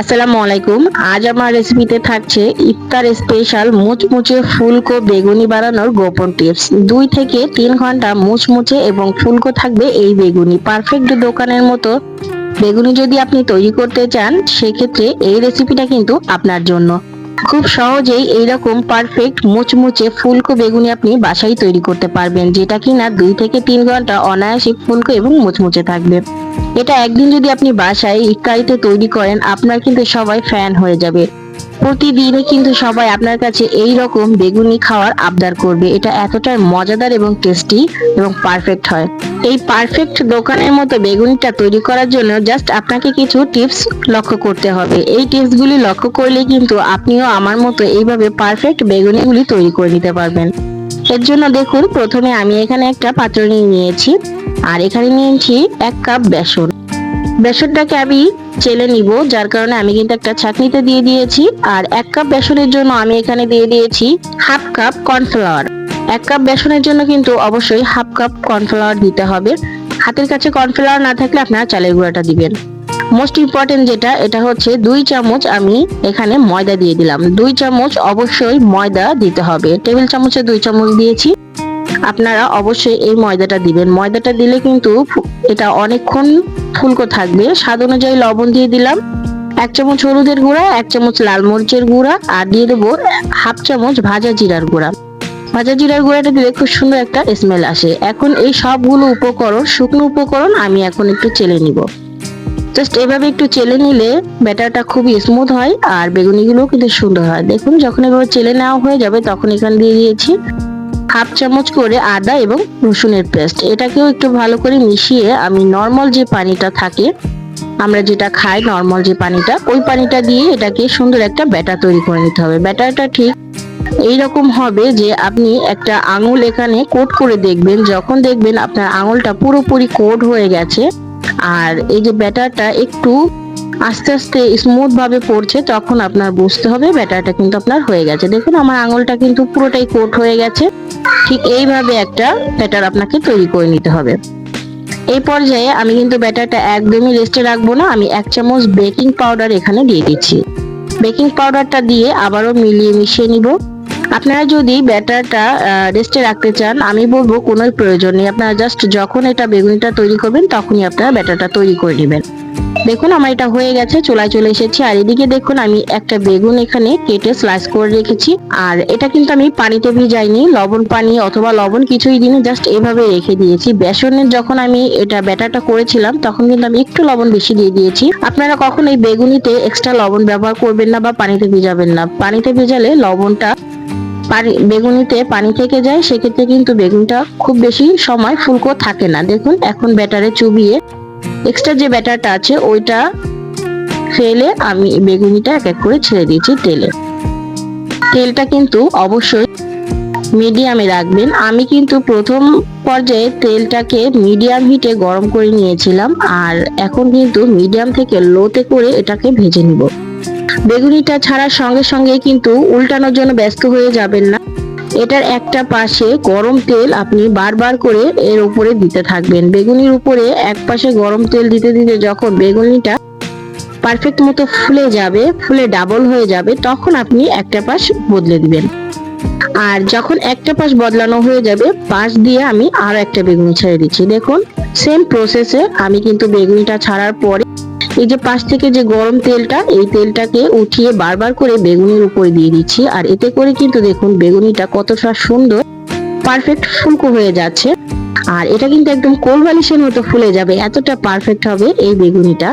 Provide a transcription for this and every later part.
আসসালামু আলাইকুম। আজ আমার রেসিপিতে থাকছে ইফতার স্পেশাল মুচমুচে ফুলকো বেগুনি বানানোর গোপন টিপস দুই থেকে তিন ঘণ্টা মুচমুচে এবং ফুলকো থাকবে এই বেগুনি। পারফেক্ট দোকানের মতো বেগুনি যদি আপনি তৈরি করতে চান, সেক্ষেত্রে এই রেসিপিটা কিন্তু আপনার জন্য। খুব সহজেই এইরকম পারফেক্ট মুচমুচে ফুলকো বেগুনি আপনি বাসায় তৈরি করতে পারবেন, যেটা কিনা দুই থেকে তিন ঘণ্টা অনায়াসে ফুলকো এবং মুচমুচে থাকবে। এটা একদিন যদি আপনি বাসায় ইফতারিতে তৈরি করেন, আপনার কিন্তু সবাই ফ্যান হয়ে যাবে। প্রতিদিনই কিন্তু সবাই আপনার কাছে এই রকম বেগুনি খাওয়ার আবদার করবে। এটা এতটাই মজাদার এবং টেস্টি এবং পারফেক্ট হয়। এই পারফেক্ট দোকানের মতো বেগুনিটা তৈরি করার জন্য জাস্ট আপনাকে কিছু টিপস লক্ষ্য করতে হবে। এই টিপসগুলি লক্ষ্য করলে কিন্তু আপনিও আমার মতো এইভাবে পারফেক্ট বেগুনিগুলি তৈরি করে নিতে পারবেন। এর জন্য দেখুন, প্রথমে আমি এখানে একটা পাত্র নিয়ে নিয়েছি। আর এখানে নিয়েছি এক কাপ বেসন। বেসনটাকে আমি চেলে নিব, যার কারণে আমি কিন্তু একটা ছাঁকনিতে দিয়ে দিয়েছি। আর এক কাপ বেসনের জন্য আমি এখানে দিয়ে দিয়েছি হাফ কাপ কর্নফ্লাওয়ার। এক কাপ বেসনের জন্য কিন্তু অবশ্যই হাফ কাপ কর্নফ্লাওয়ার দিতে হবে। হাতের কাছে কর্নফ্লাওয়ার না থাকলে আপনারা চালের গুঁড়াটা দিবেন। মোস্ট ইম্পর্টেন্ট যেটা, এটা হচ্ছে দুই চামচ আমি এখানে ময়দা দিয়ে দিলাম। দুই চামচ অবশ্যই ময়দা দিতে হবে। টেবিল চামচে দুই চামচ দিয়েছি। আপনারা অবশ্যই এই ময়দাটা দিবেন। ময়দাটা দিলে কিন্তু এটা অনেকক্ষণ ফুলকো থাকবে। স্বাদ অনুযায়ী লবণ দিয়ে দিলাম। এক চামচ হলুদের গুঁড়া, এক চামচ লাল মরিচের গুঁড়া আর দিয়ে দেবো হাফ চামচ ভাজা জিরার গুঁড়া। ভাজা জিরার গুঁড়াটা দিলে খুব সুন্দর একটা স্মেল আসে। এখন এই সবগুলো উপকরণ, শুকনো উপকরণ আমি এখন একটু চেলে নিব। জাস্ট এভাবে একটু চেলে নিলে ব্যাটারটা খুবই স্মুথ হয় আর বেগুনিগুলো কিন্তু সুন্দর হয়। দেখুন, যখন এভাবে চেলে নেওয়া হয়ে যাবে, তখন এখানে দিয়ে দিয়েছি হাফ চামচ করে আদা এবং রসুনের পেস্ট। এটাকেও একটু ভালো করে মিশিয়ে আমি নর্মাল যে পানিটা থাকে, আমরা যেটা খাই নর্মাল যে পানিটা, ওই পানিটা দিয়ে এটাকে সুন্দর একটা ব্যাটার তৈরি করে নিতে হবে। ব্যাটারটা ঠিক এই রকম হবে যে আপনি একটা আঙুল এখানে কোট করে দেখবেন। যখন দেখবেন আপনার আঙুলটা পুরোপুরি কোট হয়ে গেছে, আর এই যে ব্যাটারটা একটু আস্তে আস্তে স্মুথ ভাবে পড়ছে, তখন আপনার বুঝতে হবে ব্যাটারটা কিন্তু আপনার হয়ে গেছে। দেখুন, আমার আঙুলটা কিন্তু পুরোটাই কোট হয়ে গেছে। ঠিক এইভাবে একটা ব্যাটার আপনাকে তৈরি করে নিতে হবে। এই পর্যায়ে আমি কিন্তু ব্যাটারটা একদমই রেস্টে রাখব না, আমি এক চামচ বেকিং পাউডার এখানে দিয়ে দিচ্ছি। বেকিং পাউডারটা দিয়ে আবারও মিলিয়ে মিশিয়ে নিব। আপনারা যদি ব্যাটারটা রেস্টে রাখতে চান, আমি বলব কোনো প্রয়োজন নেই। আপনারা জাস্ট যখন এটা বেগুনিটা তৈরি করবেন, তখনই আপনারা ব্যাটারটা তৈরি করে নেবেন। দেখুন, আমার এটা হয়ে গেছে, চুলায় চলে এসেছি। আর এদিকে দেখুন, আমি একটা বেগুন এখানে কেটে স্লাইস করে রেখেছি। আর এটা কিন্তু আমি পানিতে ভিজাইনি, লবণ পানি অথবা লবণ কিছুই দিনে জাস্ট এভাবে রেখে দিয়েছি। বেসনের যখন আমি এটা ব্যাটারটা করেছিলাম, তখন কিন্তু আমি একটু লবণ বেশি দিয়ে দিয়েছি। আপনারা কখন এই বেগুনিতে এক্সট্রা লবণ ব্যবহার করবেন না বা পানিতে ভিজাবেন না। পানিতে ভিজালে লবণটা পানি, বেগুনিতে পানি থেকে যায়, সেক্ষেত্রে কিন্তু বেগুনটা খুব বেশি সময় ফুলকো থাকে না। দেখুন, এখন ব্যাটারে চুবিয়ে এক্সট্রা যে ব্যাটারটা আছে, ওইটা ফেলে আমি বেগুনিটা এক এক করে ছেড়ে দিয়েছি তেলে। তেলটা কিন্তু অবশ্যই মিডিয়ামে রাখবেন। আমি কিন্তু প্রথম পর্যায়ে তেলটাকে মিডিয়াম হিটে গরম করে নিয়েছিলাম, আর এখন কিন্তু মিডিয়াম থেকে লোতে করে এটাকে ভেজে নিব। বেগুনিটা ছাড়ার সঙ্গে সঙ্গে কিন্তু উল্টানোর জন্য ব্যস্ত হয়ে যাবেন না। এটার একটা পাশে গরম তেল আপনি বারবার করে এর উপরে দিতে থাকবেন। বেগুনির উপরে এক পাশে গরম তেল দিতে দিতে যখন বেগুনিটা পারফেক্ট মতো ফুলে যাবে, ফুলে ডাবল হয়ে যাবে, তখন আপনি একটা পাশ বদলে দিবেন। আর যখন একটা পাশ বদলানো হয়ে যাবে, পাশ দিয়ে আমি আরও একটা বেগুনি ছেড়ে দিচ্ছি। দেখুন সেম প্রসেসে আমি কিন্তু বেগুনিটা ছাড়ার পরে এই যে পাশ থেকে যে গরম তেলটা, এই তেলটাকে উঠিয়ে বারবার করে বেগুনির উপরে দিয়ে দিচ্ছি। আর এতে করে কিন্তু দেখুন, বেগুনিটা কতটা সুন্দর পারফেক্ট ফুলকো হয়ে যাচ্ছে। আর এটা কিন্তু একদম কোল বালিশের মতো ফুলে যাবে, এতটা পারফেক্ট হবে এই বেগুনিটা।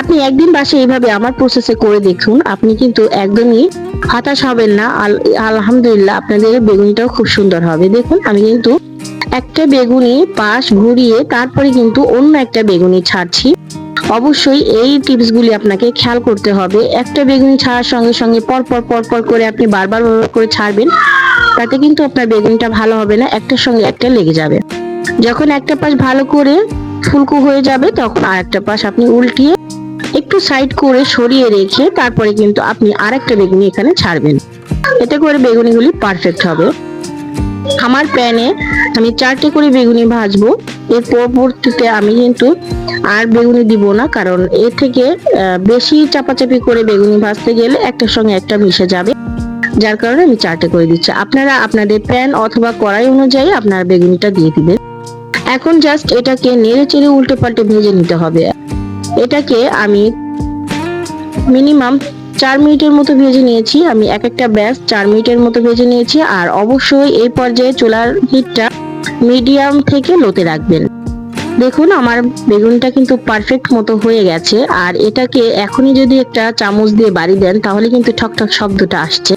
আপনি একদিন বাসে এইভাবে আমার প্রসেসে করে দেখুন, আপনি কিন্তু একদমই হতাশ হবেন না। আলহামদুলিল্লাহ আপনাদের বেগুনিটাও খুব সুন্দর হবে। দেখুন, আমি কিন্তু একটা বেগুনি পাশ ঘুরিয়ে তারপরে কিন্তু অন্য একটা বেগুনি ছাড়ছি। অবশ্যই এই টিপসগুলি আপনাকে খেয়াল করতে হবে। একটা বেগুনি ছাড়ার সঙ্গে সঙ্গে পর পর পর পর করে আপনি বারবার করে ছাড়বেন, তাতে কিন্তু আপনার বেগুনটা ভালো হবে না, একটার সঙ্গে একটা লেগে যাবে। যখন একটা পাশ ভালো করে ফুলকো হয়ে যাবে, তখন আরেকটা পাশ আপনি উল্টিয়ে একটু সাইড করে সরিয়ে রেখে তারপরে কিন্তু আপনি আরেকটা বেগুনি এখানে ছাড়বেন। এতে করে বেগুনিগুলি পারফেক্ট হবে। আমার প্যানে আমি চারটে করে বেগুনি ভাজবো। এর পরবর্তীতে আমি কিন্তু আর বেগুনি দিব না, কারণ এর থেকে বেশি চাপাচাপি করে বেগুনি ভাজতে গেলে একটার সঙ্গে একটা মিশে যাবে। যার কারণে আমি চারটে করে দিচ্ছি। আপনারা আপনাদের প্যান অথবা কড়াই অনুযায়ী আপনার বেগুনিটা দিয়ে দিবেন। এখন জাস্ট এটাকে নেড়ে চেড়ে উল্টে পাল্টে ভেজে নিতে হবে। এটাকে আমি মিনিমাম চার মিনিটের মতো ভেজে নিয়েছি। আমি এক একটা ব্যাস চার মিনিটের মতো ভেজে নিয়েছি। আর অবশ্যই এই পর্যায়ে চুলার হিটটা মিডিয়াম থেকে লোতে রাখবেন। দেখুন, আমার বেগুনটা কিন্তু পারফেক্ট মতো হয়ে গেছে। আর এটাকে এখনই যদি একটা চামচ দিয়ে বাড়ি দেন, তাহলে কিন্তু ঠকঠক শব্দটা আসছে।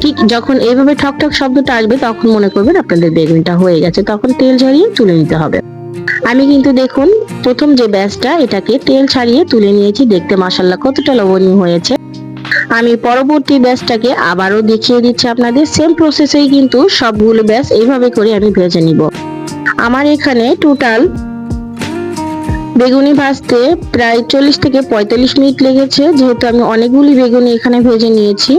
ঠিক যখন এইভাবে ঠকঠক শব্দটা আসবে, তখন মনে করবেন আপনাদের বেগুনটা হয়ে গেছে। তখন তেল ঝরিয়ে তুলে নিতে হবে। আমি কিন্তু দেখুন, প্রথম যে ব্যাচটা, এটাকে তেল ছাড়িয়ে তুলে নিয়েছি। দেখতে মাসাল্লাহ কতটা লবণীয় হয়েছে। আমি পরবর্তী ব্যাচটাকে আবারও দেখিয়ে দিচ্ছি আপনাদের। সেম প্রসেসেই কিন্তু সবগুলো ব্যাচ এইভাবে করে আমি ভেজে নিব। আমার এখানে টোটাল বেগুনি ভাজতে প্রায় চল্লিশ থেকে পঁয়তাল্লিশ মিনিট লেগেছে, যেহেতু আমি অনেকগুলি বেগুনি এখানে ভেজে নিয়েছি।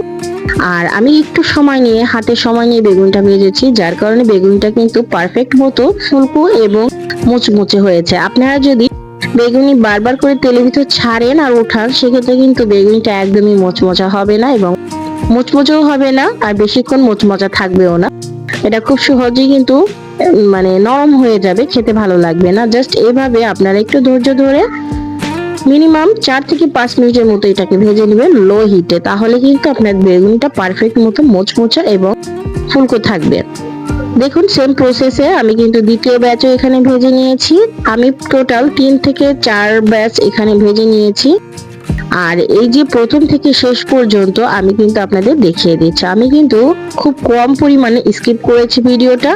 আর আমি একটু সময় নিয়ে, হাতে সময় নিয়ে বেগুনটা ভেজেছি, যার কারণে বেগুনটা কিন্তু পারফেক্ট মতো ফুলকো এবং মুচমুচে হয়েছে। আপনারা যদি বেগুনি বারবার করে তেলের ভিতর ছাড়েন আর ওঠান, সেক্ষেত্রে কিন্তু বেগুনিটা একদমই মোচমোচা হবে না এবং মুচমুচেও হবে না আর বেশিক্ষণ মোচমোচা থাকবেও না। এটা খুব সহজেই কিন্তু মানে নরম হয়ে যাবে, খেতে ভালো লাগবে না। জাস্ট এভাবে আপনারা একটু ধৈর্য ধরে মিনিমাম চার থেকে পাঁচ মিনিটের মতো এটাকে ভেজে নেবেন লো হিটে। তাহলে কিন্তু আপনার বেগুনটা পারফেক্ট মতো মোচমোচা এবং ফুলকো থাকবে। দেখুন সেম প্রসেসে আমি কিন্তু দ্বিতীয় ব্যাচও এখানে ভেজে নিয়েছি। আমি টোটাল তিন থেকে চার ব্যাচ এখানে ভেজে নিয়েছি। আর এই যে প্রথম থেকে শেষ পর্যন্ত আমি কিন্তু আপনাদের দেখিয়ে দিচ্ছি। আমি কিন্তু খুব কম পরিমাণে স্কিপ করেছি ভিডিওটা।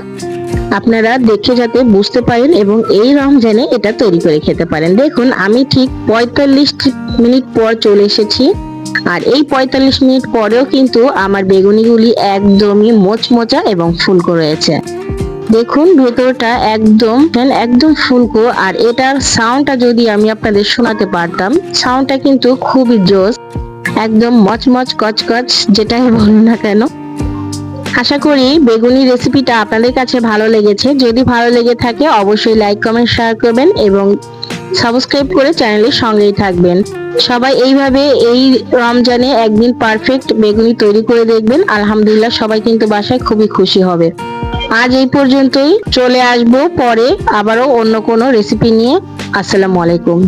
আপনারা দেখে যাতে বুঝতে পারেন এবং এই রমজানে এটা তৈরি করে খেতে পারেন। দেখুন, আমি ঠিক পঁয়তাল্লিশ মিনিট পর চলে এসেছি। আর এই পঁয়তাল্লিশ মিনিট পরেও কিন্তু আমার বেগুনিগুলি একদমই মোচমোচা এবং ফুলকো রয়েছে। দেখুন, ভেতরটা একদম একদম ফুলকো, আর এটার সাউন্ডটা যদি আমি আপনাদের শোনাতে পারতাম সাউন্ডটা কিন্তু খুবই জোস একদম মচমচ, কচকচ, যেটাই বলুন না কেন। আশা করি বেগুনি রেসিপিটা আপনাদের কাছে ভালো লেগেছে। যদি ভালো লেগে থাকে, অবশ্যই লাইক কমেন্ট শেয়ার করবেন এবং সাবস্ক্রাইব করে চ্যানেলের সঙ্গেই থাকবেন। সবাই এইভাবে এই রমজানে একদিন পারফেক্ট বেগুনি তৈরি করে দেখবেন। আলহামদুলিল্লাহ সবাই কিন্তু বাসায় খুবই খুশি হবে। আজ এই পর্যন্তই। চলে আসব পরে আবারও অন্য কোনো রেসিপি নিয়ে। আসসালামু আলাইকুম।